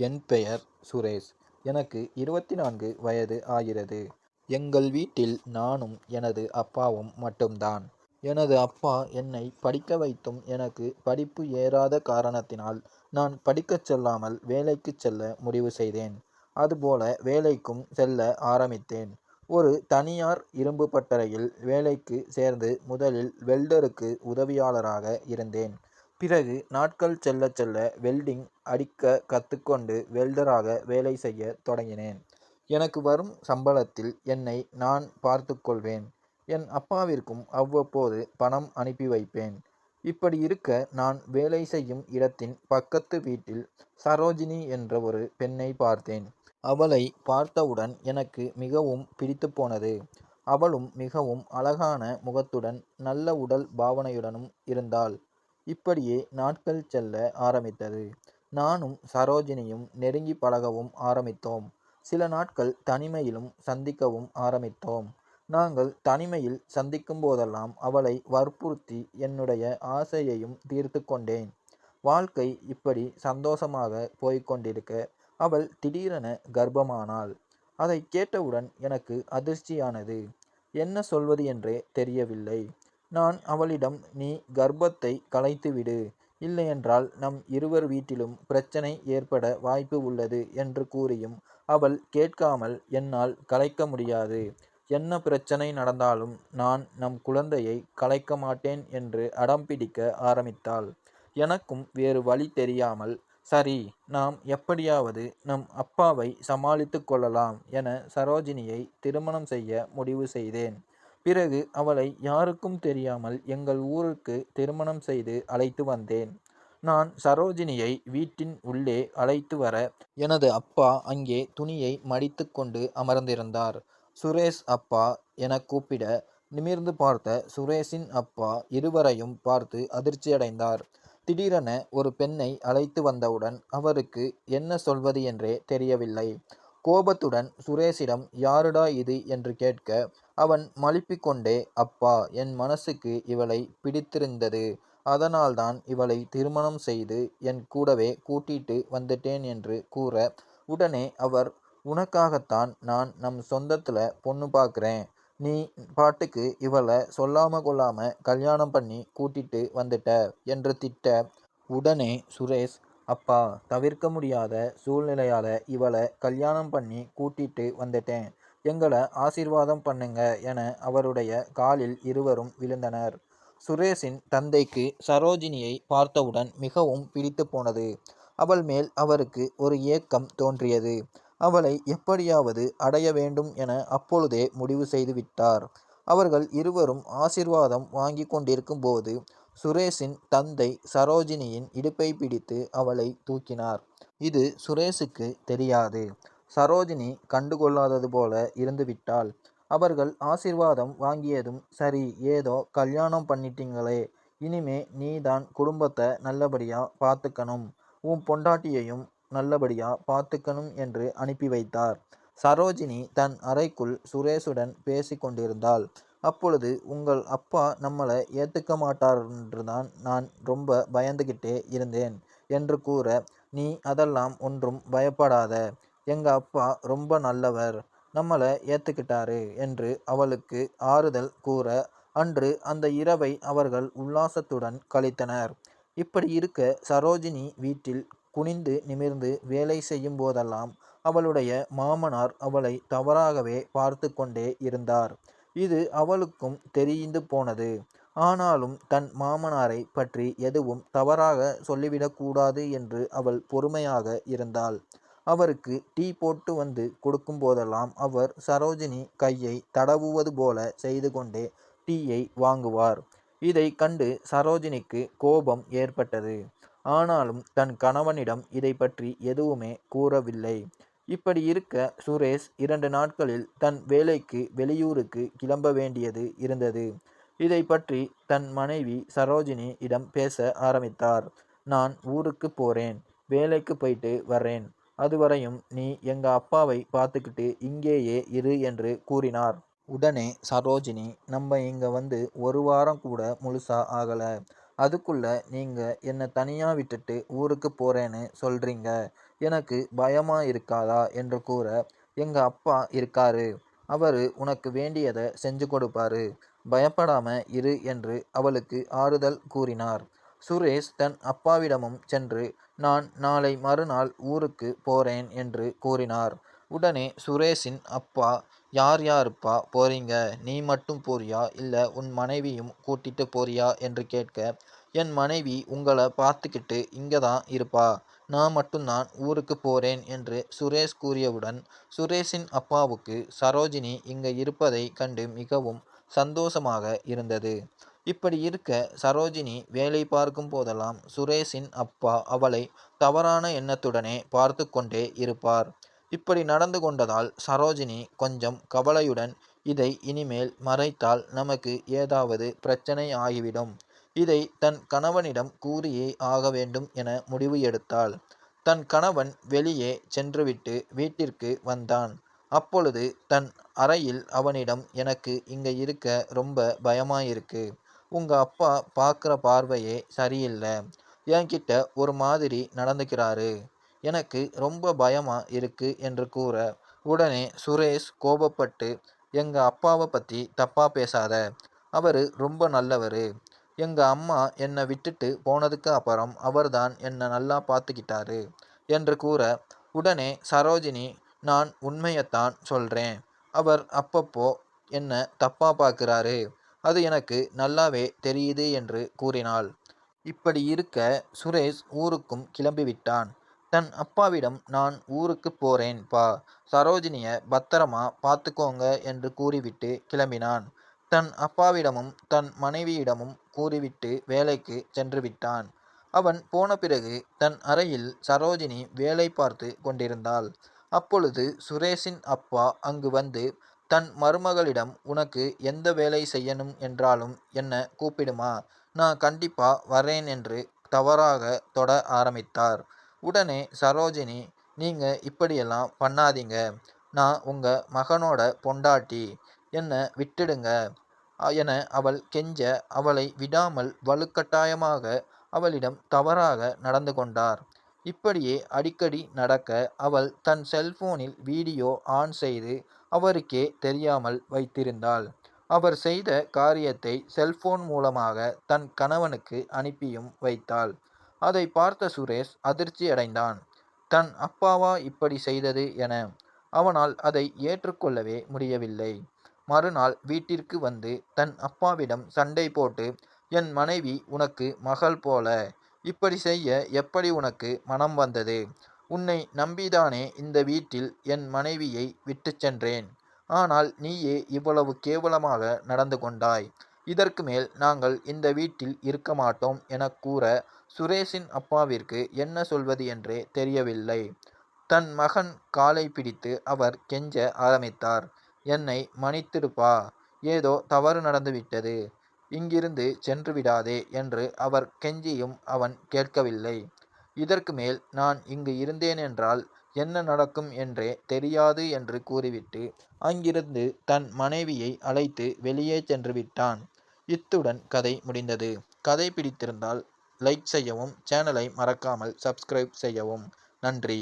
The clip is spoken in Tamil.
என் பெயர் சுரேஷ். எனக்கு இருபத்தி நான்கு வயது ஆகிறது. எங்கள் வீட்டில் நானும் எனது அப்பாவும் மட்டும்தான். எனது அப்பா என்னை படிக்க வைத்தும் எனக்கு படிப்பு ஏறாத காரணத்தினால் நான் படிக்கச் செல்லாமல் வேலைக்கு செல்ல முடிவு செய்தேன். அதுபோல வேலைக்கும் செல்ல ஆரம்பித்தேன். ஒரு தனியார் இரும்பு பட்டறையில் வேலைக்கு சேர்ந்து முதலில் வெல்டருக்கு உதவியாளராக இருந்தேன். பிறகு நாட்கள் செல்ல செல்ல வெல்டிங் அடிக்க கற்றுக்கொண்டு வெல்டராக வேலை செய்ய தொடங்கினேன். எனக்கு வரும் சம்பளத்தில் என்னை நான் பார்த்து கொள்வேன். என் அப்பாவிற்கும் அவ்வப்போது பணம் அனுப்பி வைப்பேன். இப்படி இருக்க நான் வேலை செய்யும் இடத்தின் பக்கத்து வீட்டில் சரோஜினி என்ற ஒரு பெண்ணை பார்த்தேன். அவளை பார்த்தவுடன் எனக்கு மிகவும் பிடித்து போனது. அவளும் மிகவும் அழகான முகத்துடன் நல்ல உடல் பாவனையுடனும் இருந்தாள். இப்படியே நாட்கள் செல்ல ஆரம்பித்தது. நானும் சரோஜினியும் நெருங்கி பழகவும் ஆரம்பித்தோம். சில நாட்கள் தனிமையிலும் சந்திக்கவும் ஆரம்பித்தோம். நாங்கள் தனிமையில் சந்திக்கும் போதெல்லாம் அவளை வற்புறுத்தி என்னுடைய ஆசையையும் தீர்த்து கொண்டேன். வாழ்க்கை இப்படி சந்தோஷமாக போய்கொண்டிருக்க அவள் திடீரென கர்ப்பமானாள். அதை கேட்டவுடன் எனக்கு அதிர்ச்சியானது. என்ன சொல்வது என்றே தெரியவில்லை. நான் அவளிடம் நீ கர்ப்பத்தை கலைத்துவிடு. இல்லையென்றால் நம் இருவர் வீட்டிலும் பிரச்சனை ஏற்பட வாய்ப்பு உள்ளது என்று கூறியும். அவள் கேட்காமல் என்னால் கலைக்க முடியாது. என்ன பிரச்சனை நடந்தாலும் நான் நம் குழந்தையை கலைக்க மாட்டேன் என்று அடம் பிடிக்க ஆரம்பித்தாள். எனக்கும் வேறு வழி தெரியாமல் சரி நாம் எப்படியாவது நம் அப்பாவை சமாளித்து கொள்ளலாம் என சரோஜினியை திருமணம் செய்ய முடிவு செய்தேன். பிறகு அவளை யாருக்கும் தெரியாமல் எங்கள் ஊருக்கு திருமணம் செய்து அழைத்து வந்தேன். நான் சரோஜினியை வீட்டின் உள்ளே அழைத்து வர எனது அப்பா அங்கே துணியை மடித்து கொண்டு அமர்ந்திருந்தார். சுரேஷ் அப்பா என கூப்பிட நிமிர்ந்து பார்த்த சுரேஷின் அப்பா இருவரையும் பார்த்து அதிர்ச்சியடைந்தார். திடீரென ஒரு பெண்ணை அழைத்து வந்தவுடன் அவருக்கு என்ன சொல்வது என்றே தெரியவில்லை. கோபத்துடன் சுரேஷிடம் யாருடா இது? என்று கேட்க அவன் மலிப்பிக்கொண்டே அப்பா என் மனசுக்கு இவளை பிடித்திருந்தது. அதனால்தான் இவளை திருமணம் செய்து என் கூடவே கூட்டிட்டு வந்துட்டேன் என்று கூற உடனே அவர் உனக்காகத்தான் நான் நம் சொந்தத்தில் பொண்ணு பார்க்குறேன் நீ பாட்டுக்கு இவளை சொல்லாம கொள்ளாம கல்யாணம் பண்ணி கூட்டிட்டு வந்துட்ட என்று திட்ட உடனே சுரேஷ் அப்பா தவிர்க்க முடியாத சூழ்நிலையால் இவளை கல்யாணம் பண்ணி கூட்டிட்டு வந்துட்டேன். எங்களை ஆசீர்வாதம் பண்ணுங்க என அவருடைய காலில் இருவரும் விழுந்தனர். சுரேஷின் தந்தைக்கு சரோஜினியை பார்த்தவுடன் மிகவும் பிடித்து போனது. அவள் மேல் அவருக்கு ஒரு ஏக்கம் தோன்றியது. அவளை எப்படியாவது அடைய வேண்டும் என அப்பொழுதே முடிவு செய்து விட்டார். அவர்கள் இருவரும் ஆசிர்வாதம் வாங்கி கொண்டிருக்கும் போது சுரேஷின் தந்தை சரோஜினியின் இடுப்பை பிடித்து அவளை தூக்கினார். இது சுரேஷுக்கு தெரியாது. சரோஜினி கண்டுகொள்ளாதது போல இருந்துவிட்டாள். அவர்கள் ஆசிர்வாதம் வாங்கியதும் சரி ஏதோ கல்யாணம் பண்ணிட்டீங்களே இனிமே நீதான் குடும்பத்தை நல்லபடியா பார்த்துக்கணும் உன் பொண்டாட்டியையும் நல்லபடியா பார்த்துக்கணும் என்று அனுப்பி வைத்தார். சரோஜினி தன் அறைக்குள் சுரேஷுடன் பேசி கொண்டிருந்தாள். அப்பொழுது உங்கள் அப்பா நம்மளை ஏற்றுக்க மாட்டாரென்று தான் நான் ரொம்ப பயந்துகிட்டே இருந்தேன் என்று கூற நீ அதெல்லாம் ஒன்றும் பயப்படாத. எங்கள் அப்பா ரொம்ப நல்லவர். நம்மளை ஏற்றுக்கிட்டாரு என்று அவளுக்கு ஆறுதல் கூற அன்று அந்த இரவை அவர்கள் உல்லாசத்துடன் கழித்தனர். இப்படி இருக்க சரோஜினி வீட்டில் குனிந்து நிமிர்ந்து வேலை செய்யும் போதெல்லாம் அவளுடைய மாமனார் அவளை தவறாகவே பார்த்து கொண்டே இருந்தார். இது அவளுக்கும் தெரிந்து போனது. ஆனாலும் தன் மாமனாரை பற்றி எதுவும் தவறாக சொல்லிவிடக்கூடாது என்று அவள் பொறுமையாக இருந்தாள். அவருக்கு டீ போட்டு வந்து கொடுக்கும் போதெல்லாம் அவர் சரோஜினி கையை தடவுவது போல செய்து கொண்டே டீயை வாங்குவார். இதை கண்டு சரோஜினிக்கு கோபம் ஏற்பட்டது. ஆனாலும் தன் கணவனிடம் இதை பற்றி எதுவுமே கூறவில்லை. இப்படி இருக்க சுரேஷ் இரண்டு நாட்களில் தன் வேலைக்கு வெளியூருக்கு கிளம்ப வேண்டியது இருந்தது. இதை பற்றி தன் மனைவி சரோஜினி இடம் பேச ஆரம்பித்தார். நான் ஊருக்கு போறேன். வேலைக்கு போயிட்டு வர்றேன். அதுவரையும் நீ எங்க அப்பாவை பார்த்துக்கிட்டு இங்கேயே இரு என்று கூறினார். உடனே சரோஜினி நம்ம இங்க வந்து ஒரு வாரம் கூட முழுசா ஆகல. அதுக்குள்ள நீங்க என்னை தனியா விட்டுட்டு ஊருக்கு போறேன்னு சொல்றீங்க. எனக்கு பயமா இருக்காதா? என்று கூற எங்க அப்பா இருக்காரு. அவர் உனக்கு வேண்டியதை செஞ்சு கொடுப்பாரு. பயப்படாம இரு என்று அவளுக்கு ஆறுதல் கூறினார். சுரேஷ் தன் அப்பாவிடமும் சென்று நான் நாளை மறுநாள் ஊருக்கு போறேன் என்று கூறினார். உடனே சுரேஷின் அப்பா யார் யாருப்பா போறீங்க? நீ மட்டும் போறியா? இல்ல உன் மனைவியும் கூட்டிட்டு போறியா? என்று கேட்க என் மனைவி உங்களை பார்த்துக்கிட்டு இங்கே தான் இருப்பா. நான் மட்டும்தான் ஊருக்கு போறேன் என்று சுரேஷ் கூறியவுடன் சுரேஷின் அப்பாவுக்கு சரோஜினி இங்க இருப்பதை கண்டு மிகவும் சந்தோஷமாக இருந்தது. இப்படி இருக்க சரோஜினி வேலை பார்க்கும் போதெல்லாம் சுரேஷின் அப்பா அவளை தவறான எண்ணத்துடனே பார்த்து கொண்டே இருப்பார். இப்படி நடந்து கொண்டதால் சரோஜினி கொஞ்சம் கவலையுடன் இதை இனிமேல் மறைத்தால் நமக்கு ஏதாவது பிரச்சனை ஆகிவிடும். இதை தன் கணவனிடம் கூறியே ஆக வேண்டும் என முடிவு எடுத்தாள். தன் கணவன் வெளியே சென்றுவிட்டு வீட்டிற்கு வந்தான். அப்பொழுது தன் அறையில் அவனிடம் எனக்கு இங்கே இருக்க ரொம்ப பயமாயிருக்கு. உங்கள் அப்பா பார்க்குற பார்வையே சரியில்லை. என்கிட்ட ஒரு மாதிரி நடந்துக்கிறாரு. எனக்கு ரொம்ப பயமாக இருக்குது என்று கூற உடனே சுரேஷ் கோபப்பட்டு எங்கள் அப்பாவை பற்றி தப்பாக பேசாத. அவர் ரொம்ப நல்லவர். எங்கள் அம்மா என்னை விட்டுட்டு போனதுக்கு அப்புறம் அவர்தான் என்னை நல்லா பார்த்துக்கிட்டாரு என்று கூற உடனே சரோஜினி நான் உண்மையைத்தான் சொல்கிறேன் அவர் அப்பப்போ என்னை தப்பாக பார்க்குறாரு அது எனக்கு நல்லாவே தெரியுது என்று கூறினாள். இப்படி இருக்க சுரேஷ் ஊருக்கும் கிளம்பிவிட்டான். தன் அப்பாவிடம் நான் ஊருக்கு போறேன் பா. சரோஜினிய பத்திரமா பார்த்துக்கோங்க என்று கூறிவிட்டு கிளம்பினான். தன் அப்பாவிடமும் தன் மனைவியிடமும் கூறிவிட்டு வேலைக்கு சென்று விட்டான். அவன் போன பிறகு தன் அறையில் சரோஜினி வேலை பார்த்து கொண்டிருந்தாள். அப்பொழுது சுரேஷின் அப்பா அங்கு வந்து தன் மருமகளிடம் உனக்கு எந்த வேலை செய்யணும் என்றாலும் என்ன கூப்பிடுமா? நான் கண்டிப்பா வரேன் என்று தவறாக தொட ஆரம்பித்தார். உடனே சரோஜினி நீங்க இப்படியெல்லாம் பண்ணாதீங்க. நான் உங்க மகனோட பொண்டாட்டி. என்ன விட்டுடுங்க. என அவள் கெஞ்ச அவளை விடாமல் வலுக்கட்டாயமாக அவளிடம் தவறாக நடந்து கொண்டார். இப்படியே அடிக்கடி நடக்க அவள் தன் செல்போனில் வீடியோ ஆன் செய்து அவருக்கே தெரியாமல் வைத்திருந்தாள். அவர் செய்த காரியத்தை செல்போன் மூலமாக தன் கணவனுக்கு அனுப்பியும் வைத்தாள். அதை பார்த்த சுரேஷ் அதிர்ச்சி அடைந்தான் தன் அப்பாவா இப்படி செய்தது என. அவனால் அதை ஏற்றுக்கொள்ளவே முடியவில்லை. மறுநாள் வீட்டிற்கு வந்து தன் அப்பாவிடம் சண்டை போட்டு என் மனைவி உனக்கு மகள் போல. இப்படி செய்ய எப்படி உனக்கு மனம் வந்தது? உன்னை நம்பிதானே இந்த வீட்டில் என் மனைவியை விட்டு சென்றேன். ஆனால் நீயே இவ்வளவு கேவலமாக நடந்து கொண்டாய். இதற்கு மேல் நாங்கள் இந்த வீட்டில் இருக்க மாட்டோம் என கூற சுரேஷின் அப்பாவிற்கு என்ன சொல்வது என்றே தெரியவில்லை. தன் மகன் காலை பிடித்து அவர் கெஞ்ச ஆரம்பித்தார். என்னை மன்னித்திருப்பா ஏதோ தவறு நடந்துவிட்டது இங்கிருந்து சென்று விடாதே என்று அவர் கெஞ்சியும் அவன் கேட்கவில்லை. இதற்கு மேல் நான் இங்கு இருந்தேன் என்றால் என்ன நடக்கும் என்றே தெரியாது என்று கூறிவிட்டு அங்கிருந்து தன் மனைவியை அழைத்து வெளியே சென்று விட்டான். இத்துடன் கதை முடிந்தது. கதை பிடித்திருந்தால் லைக் செய்யவும் சேனலை மறக்காமல் சப்ஸ்கிரைப் செய்யவும். நன்றி.